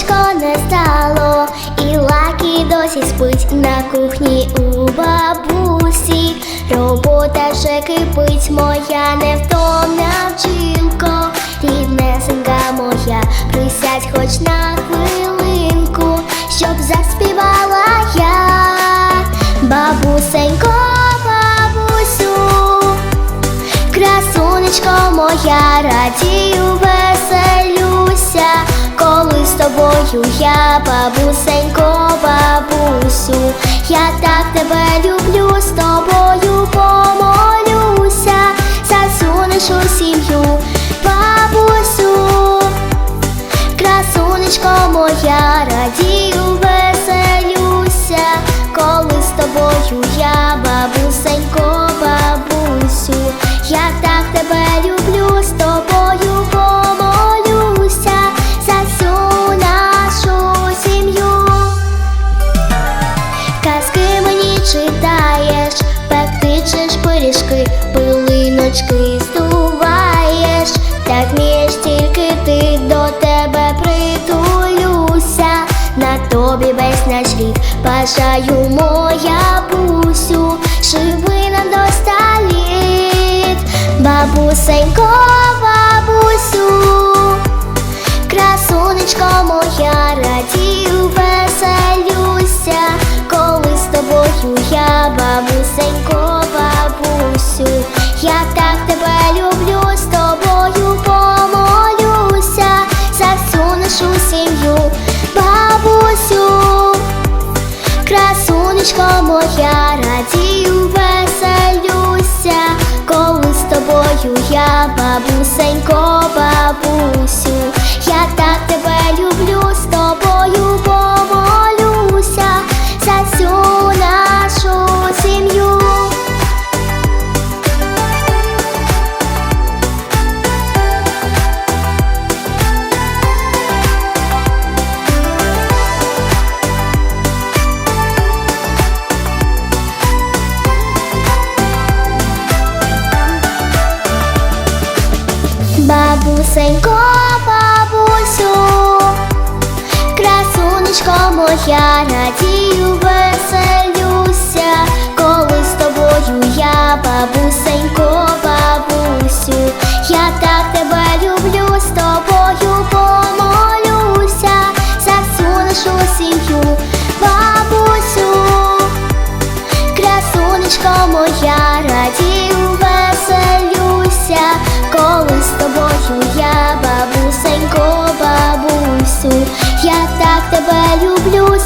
сонечко не стало, і лакі досі спить на кухні у бабусі. Робота ще кипить моя, невтомна вчинко, ріднесенька моя, присядь хоч на хвилинку, щоб заспівала я, бабусенько, бабусю, красунечко моя радію весело тобою я, бабусенько, бабусю, я так тебе люблю, з тобою помолюся, засунеш у сім'ю, бабусю, красунечко моя, радію, веселюся, коли з тобою я, бабусенько, бабусю, я так бажаю моя бусю, живи нам до ста бабусенько, моя, радію, веселюся, коли з тобою я, бабусенько, бабусю, я так Бабусенько, бабусю, красунечко моя, радію, веселюся, коли з тобою я, бабусенько, бабусю, я так тебе люблю, з тобою помолюся, за всю нашу сім'ю, бабусю. Красунечко моя, радію, тебе люблю,